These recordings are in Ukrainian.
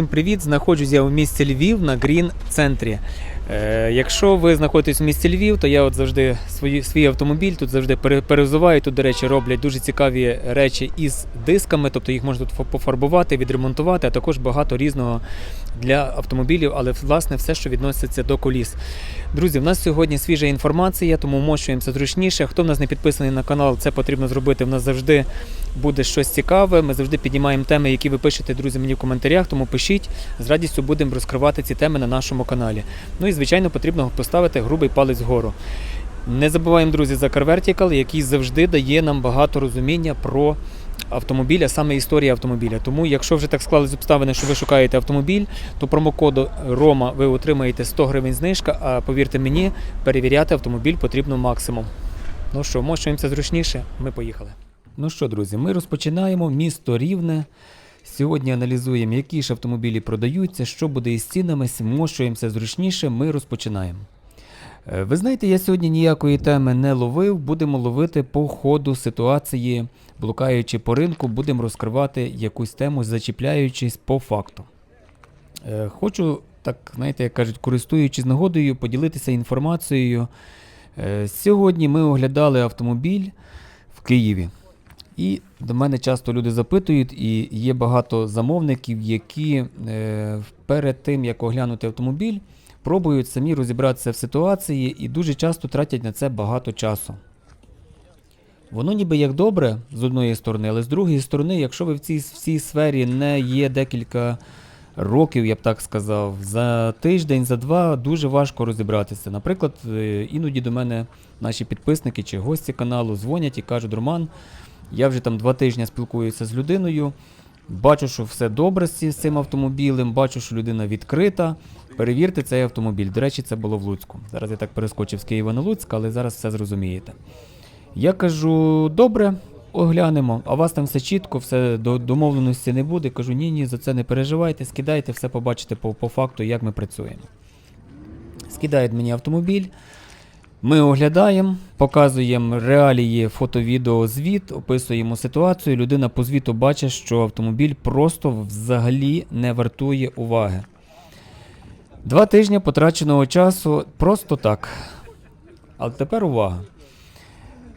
Всім привіт! Знаходжусь я у місті Львів на Грін центрі. Е, якщо ви знаходитесь у місті Львів, то я от завжди свої, свій автомобіль тут завжди перезуваю. Тут, до речі, роблять дуже цікаві речі із дисками, тобто їх можна тут пофарбувати, відремонтувати, а також багато різного для автомобілів, але власне все, що відноситься до коліс. Друзі, в нас сьогодні свіжа інформація, тому мощуємося зручніше. Хто в нас не підписаний на канал, це потрібно зробити. В нас завжди буде щось цікаве. Ми завжди піднімаємо теми, які ви пишете, друзі, мені в коментарях. Тому пишіть з радістю будемо розкривати ці теми на нашому каналі. Ну і звичайно, потрібно поставити грубий палець вгору. Не забуваємо, друзі, за Car Vertical, який завжди дає нам багато розуміння про автомобіль, а саме історія автомобіля. Тому, якщо вже так склались обставини, що ви шукаєте автомобіль, то промокоду Рома ви отримаєте 100 гривень знижка. А повірте мені, перевіряти автомобіль потрібно максимум. Ну що, мощуємося зручніше, ми поїхали. Ну що, друзі, ми розпочинаємо місто Рівне. Сьогодні аналізуємо, які ж автомобілі продаються, що буде із цінами, мощуємося зручніше, ми розпочинаємо. Е, Ви знаєте, я сьогодні ніякої теми не ловив, будемо ловити по ходу ситуації, блукаючи по ринку, будемо розкривати якусь тему, зачіпляючись по факту. Е, Хочу, так, знаєте, як кажуть, користуючись нагодою, поділитися інформацією. Е, Сьогодні ми оглядали автомобіль в Києві. І до мене часто люди запитують, і є багато замовників, які е, перед тим, як оглянути автомобіль, пробують самі розібратися в ситуації і дуже часто тратять на це багато часу. Воно ніби як добре з одної сторони, але з другої сторони, якщо ви в цій, в цій сфері не є декілька років, я б так сказав, за тиждень, за два дуже важко розібратися. Наприклад, е, іноді до мене наші підписники чи гості каналу дзвонять і кажуть, Роман, я вже там два тижні спілкуюся з людиною, бачу, що все добре з цим автомобілем, бачу, що людина відкрита. Перевірте цей автомобіль. До речі, це було в Луцьку. Зараз я так перескочив з Києва на Луцьк, але зараз все зрозумієте. Я кажу, добре, оглянемо, а у вас там все чітко, все до домовленості не буде. Кажу, ні, ні, за це не переживайте, скидайте, все побачите по, по факту, як ми працюємо. Скидають мені автомобіль. Ми оглядаємо, показуємо реалії фото-відео звіт, описуємо ситуацію. Людина по звіту бачить, що автомобіль просто взагалі не вартує уваги. Два тижні потраченого часу просто так. Але тепер увага.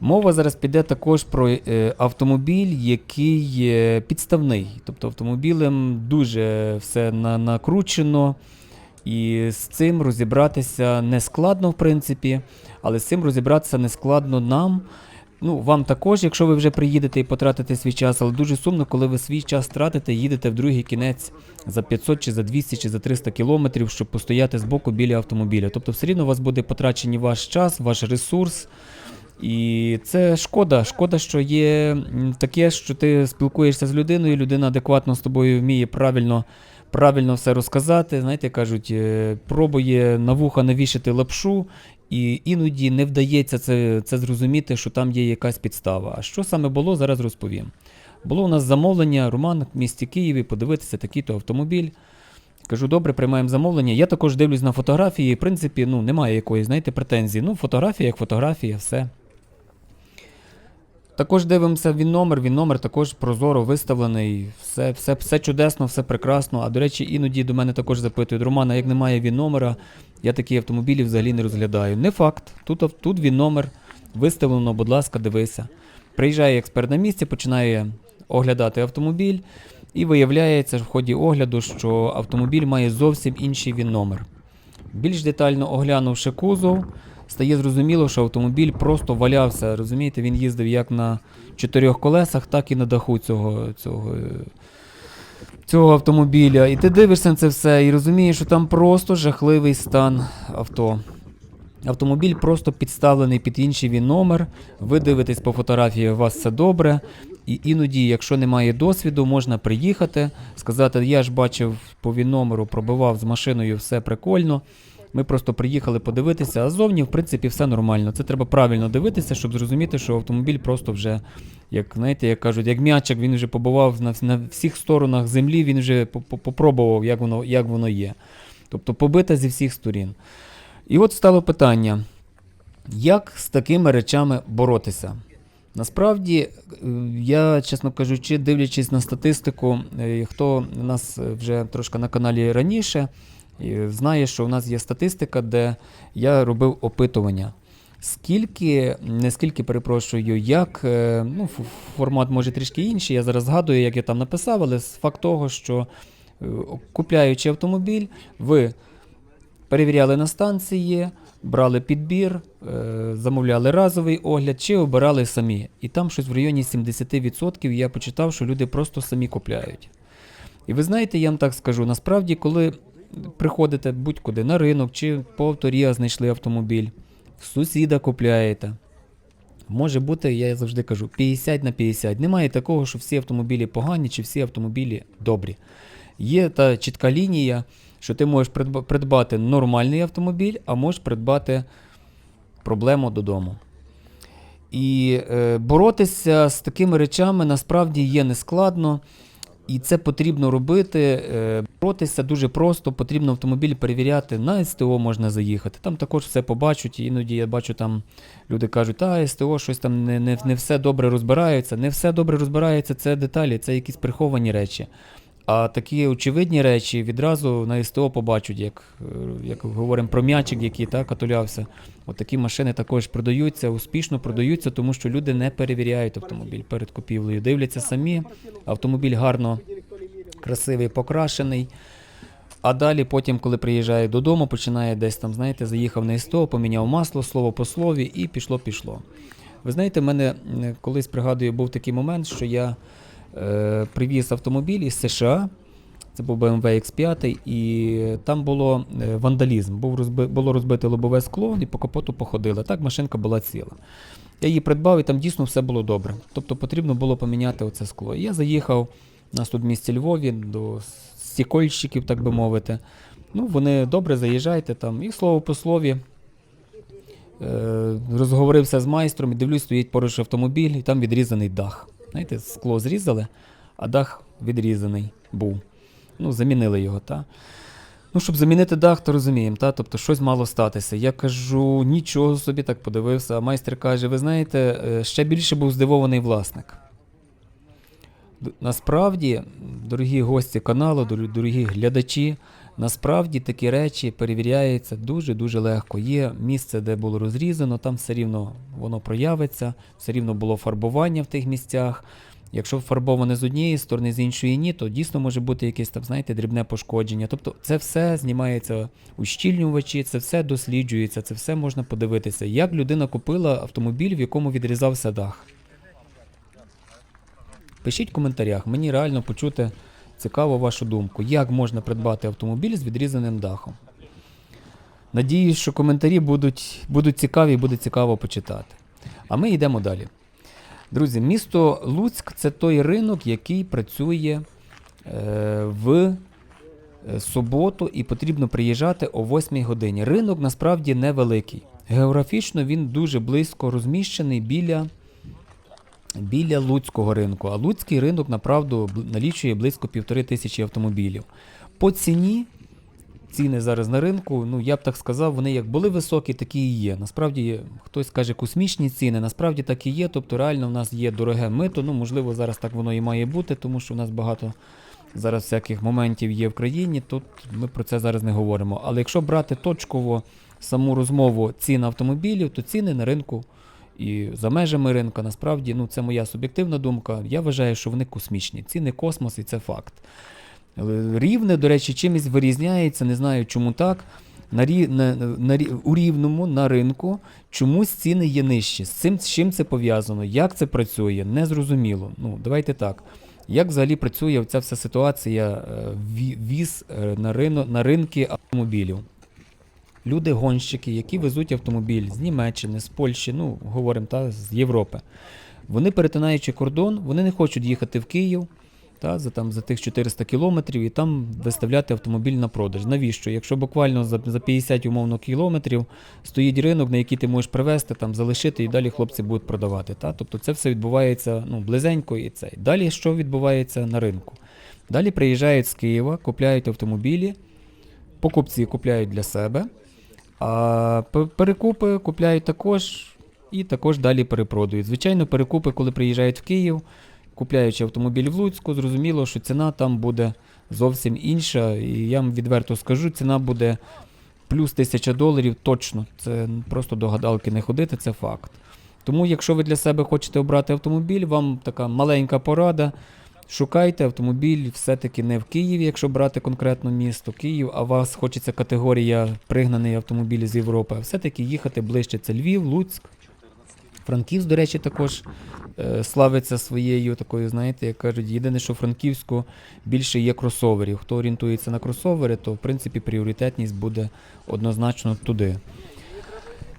Мова зараз піде також про е, автомобіль, який е, підставний. Тобто автомобілем дуже все на, накручено, і з цим розібратися не складно, в принципі, але з цим розібратися не складно нам. Ну, вам також, якщо ви вже приїдете і потратите свій час, але дуже сумно, коли ви свій час тратите їдете в другий кінець за 500 чи за 200 чи за 300 кілометрів, щоб постояти збоку біля автомобіля. Тобто все рівно у вас буде потрачений ваш час, ваш ресурс. І це шкода. Шкода, що є таке, що ти спілкуєшся з людиною, людина адекватно з тобою вміє правильно, правильно все розказати. Знаєте, кажуть, е, пробує на вуха навішати лапшу, і іноді не вдається це, це зрозуміти, що там є якась підстава. А що саме було, зараз розповім. Було у нас замовлення, Роман в місті Києві, подивитися такий-то автомобіль. Кажу, добре, приймаємо замовлення. Я також дивлюсь на фотографії. В принципі, ну, немає якоїсь, знаєте, претензії. Ну, фотографія як фотографія, все. Також дивимося він номер, він номер також прозоро виставлений. Все, все, все чудесно, все прекрасно. А до речі, іноді до мене також запитують, Романа, як немає він номера, я такі автомобілі взагалі не розглядаю. Не факт. Тут, тут він номер виставлено, будь ласка, дивися. Приїжджає експерт на місце, починає оглядати автомобіль, і виявляється в ході огляду, що автомобіль має зовсім інший він номер. Більш детально оглянувши кузов, стає зрозуміло, що автомобіль просто валявся. Розумієте, він їздив як на чотирьох колесах, так і на даху цього, цього, цього автомобіля. І ти дивишся на це все і розумієш, що там просто жахливий стан авто. Автомобіль просто підставлений під інший він номер. Ви дивитесь по фотографії, у вас все добре. І іноді, якщо немає досвіду, можна приїхати, сказати, я ж бачив по він номеру, пробивав з машиною, все прикольно. Ми просто приїхали подивитися, а зовні, в принципі, все нормально. Це треба правильно дивитися, щоб зрозуміти, що автомобіль просто вже, як знаєте, як кажуть, як м'ячик, він вже побував на, на всіх сторонах землі, він вже по- по- попробував, як воно, як воно є. Тобто побита зі всіх сторін. І от стало питання: як з такими речами боротися? Насправді, е, я, чесно кажучи, дивлячись на статистику, е, хто нас е, вже трошки на каналі раніше, е, знає, що у нас є статистика, де я робив опитування. Скільки, не скільки перепрошую, як е, ну, формат може трішки інший. Я зараз згадую, як я там написав, але факт того, що е, купляючи автомобіль, ви перевіряли на станції, брали підбір, е, замовляли разовий огляд чи обирали самі. І там щось в районі 70% я почитав, що люди просто самі купляють. І ви знаєте, я вам так скажу, насправді, коли приходите будь-куди на ринок чи по авторія знайшли автомобіль, в сусіда купляєте. Може бути, я завжди кажу, 50 на 50. Немає такого, що всі автомобілі погані чи всі автомобілі добрі. Є та чітка лінія, що ти можеш придбати нормальний автомобіль, а можеш придбати проблему додому. І е, боротися з такими речами насправді є нескладно. І це потрібно робити. Е, боротися дуже просто, потрібно автомобіль перевіряти. На СТО можна заїхати. Там також все побачать. Іноді я бачу, там люди кажуть, та СТО щось там не, не, не все добре розбирається. Не все добре розбирається, це деталі, це якісь приховані речі. А такі очевидні речі відразу на СТО побачать, як, е, як говоримо про м'ячик, який так, катулявся. От такі машини також продаються, успішно продаються, тому що люди не перевіряють автомобіль перед купівлею. Дивляться самі, автомобіль гарно, красивий, покрашений. А далі, потім, коли приїжджає додому, починає десь там, знаєте, заїхав на СТО, поміняв масло, слово по слові, і пішло-пішло. Ви знаєте, в мене колись пригадую, був такий момент, що я е, привіз автомобіль із США. Це був BMW X5, і там було е, вандалізм. Був розби, було розбите лобове скло, і по капоту походили. Так машинка була ціла. Я її придбав, і там дійсно все було добре. Тобто потрібно було поміняти оце скло. Я заїхав, у нас тут в місті Львові, до стікольщиків, так би мовити. Ну, вони добре заїжджайте там. І слово по слові. Е, розговорився з майстром і дивлюсь, стоїть поруч автомобіль, і там відрізаний дах. Знаєте, скло зрізали, а дах відрізаний був. Ну, замінили його, та. Ну, щоб замінити дах, то розуміємо, та? тобто щось мало статися. Я кажу, нічого собі так подивився. А майстер каже: ви знаєте, е, ще більше був здивований власник. Насправді, дорогі гості каналу, дорогі глядачі, насправді такі речі перевіряються дуже-дуже легко. Є місце, де було розрізано, там все рівно воно проявиться, все рівно було фарбування в тих місцях. Якщо фарбоване з однієї сторони, з іншої ні, то дійсно може бути якесь там, знаєте, дрібне пошкодження. Тобто це все знімається ущільнювачі, це все досліджується, це все можна подивитися, як людина купила автомобіль, в якому відрізався дах. Пишіть в коментарях, мені реально почути цікаво вашу думку, як можна придбати автомобіль з відрізаним дахом. Надіюсь, що коментарі будуть, будуть цікаві і буде цікаво почитати. А ми йдемо далі. Друзі, місто Луцьк це той ринок, який працює е, в е, суботу і потрібно приїжджати о 8 годині. Ринок насправді невеликий. Географічно він дуже близько розміщений біля, біля Луцького ринку. А Луцький ринок направду налічує близько півтори тисячі автомобілів. По ціні ціни зараз на ринку, ну я б так сказав, вони як були високі, такі і є. Насправді, хтось каже космічні ціни, насправді так і є. Тобто реально в нас є дороге мито. Ну, можливо, зараз так воно і має бути, тому що у нас багато зараз всяких моментів є в країні. Тут ми про це зараз не говоримо. Але якщо брати точково саму розмову цін автомобілів, то ціни на ринку. І за межами ринка, насправді, ну це моя суб'єктивна думка. Я вважаю, що вони космічні. Ціни космос, і це факт. Рівне, до речі, чимось вирізняється, не знаю чому так. На, на, на, у рівному на ринку чомусь ціни є нижчі. З цим з чим це пов'язано? Як це працює? Незрозуміло. Ну, давайте так. Як взагалі працює ця вся ситуація е, віз е, на, рино, на ринки автомобілів? Люди-гонщики, які везуть автомобіль з Німеччини, з Польщі, ну, говоримо, та, з Європи. Вони, перетинаючи кордон, вони не хочуть їхати в Київ та, за, там, за тих 400 кілометрів і там виставляти автомобіль на продаж. Навіщо? Якщо буквально за, за 50 умовно кілометрів стоїть ринок, на який ти можеш привезти, там, залишити, і далі хлопці будуть продавати. Та? Тобто це все відбувається ну, близенько і це. Далі що відбувається на ринку? Далі приїжджають з Києва, купляють автомобілі, покупці купляють для себе, а перекупи купляють також і також далі перепродають. Звичайно, перекупи, коли приїжджають в Київ, купляючи автомобіль в Луцьку, зрозуміло, що ціна там буде зовсім інша. І я вам відверто скажу, ціна буде плюс 1000 доларів точно. Це просто до гадалки не ходити, це факт. Тому, якщо ви для себе хочете обрати автомобіль, вам така маленька порада. Шукайте автомобіль все-таки не в Києві, якщо брати конкретно місто Київ, а вас хочеться категорія пригнаний автомобіль з Європи, все-таки їхати ближче це Львів, Луцьк. Франківськ, до речі, також е, славиться своєю такою, знаєте, як кажуть, єдине, що в Франківську більше є кросоверів. Хто орієнтується на кросовери, то в принципі пріоритетність буде однозначно туди.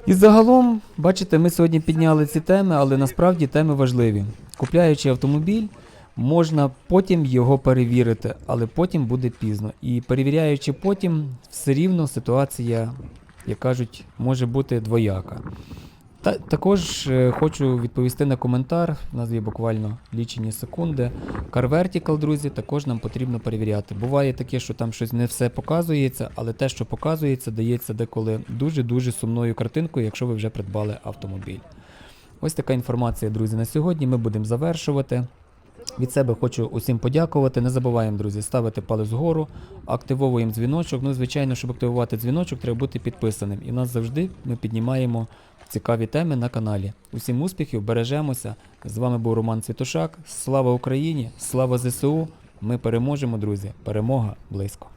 І загалом, бачите, ми сьогодні підняли ці теми, але насправді теми важливі. Купляючи автомобіль, можна потім його перевірити, але потім буде пізно. І перевіряючи потім, все рівно ситуація, як кажуть, може бути двояка. Та, також е, хочу відповісти на коментар. У нас є буквально лічені секунди. Car Vertical, друзі, також нам потрібно перевіряти. Буває таке, що там щось не все показується, але те, що показується, дається деколи дуже-дуже сумною картинкою, якщо ви вже придбали автомобіль. Ось така інформація, друзі, на сьогодні. Ми будемо завершувати. Від себе хочу усім подякувати. Не забуваємо, друзі, ставити палець вгору, активовуємо дзвіночок. Ну, звичайно, щоб активувати дзвіночок, треба бути підписаним. І нас завжди ми піднімаємо цікаві теми на каналі. Усім успіхів, бережемося. З вами був Роман Цвітушак. Слава Україні! Слава ЗСУ! Ми переможемо, друзі! Перемога близько!